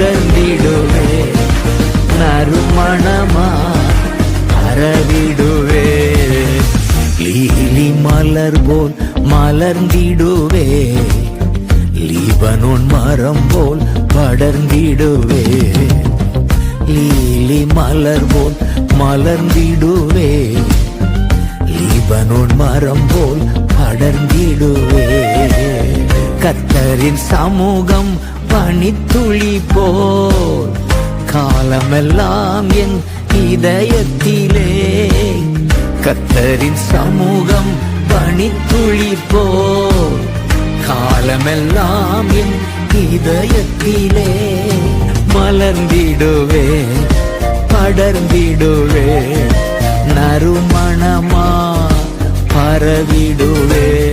மணந்தந்திடுவே நறுமணமா அறவிடுவே. Lily மலர் போல் மலர்ந்திடுவே. Lebanon மரம் போல் படர்ந்திடுவே. Lily மலர் போல் மலர்ந்திடுவே. Lebanon மரம் போல் படர்ந்திடுவே. கத்தரின் சமூகம் பனித்துளி போல். காலமெல்லாம் என் இதயத்திலே. கத்தரின் சமூகம் பனித்துளி போல். காலமெல்லாம் என் இதயத்திலே. மலர்ந்திடுவே படர்ந்திடுவே நறுமணமா பரவிடுவே.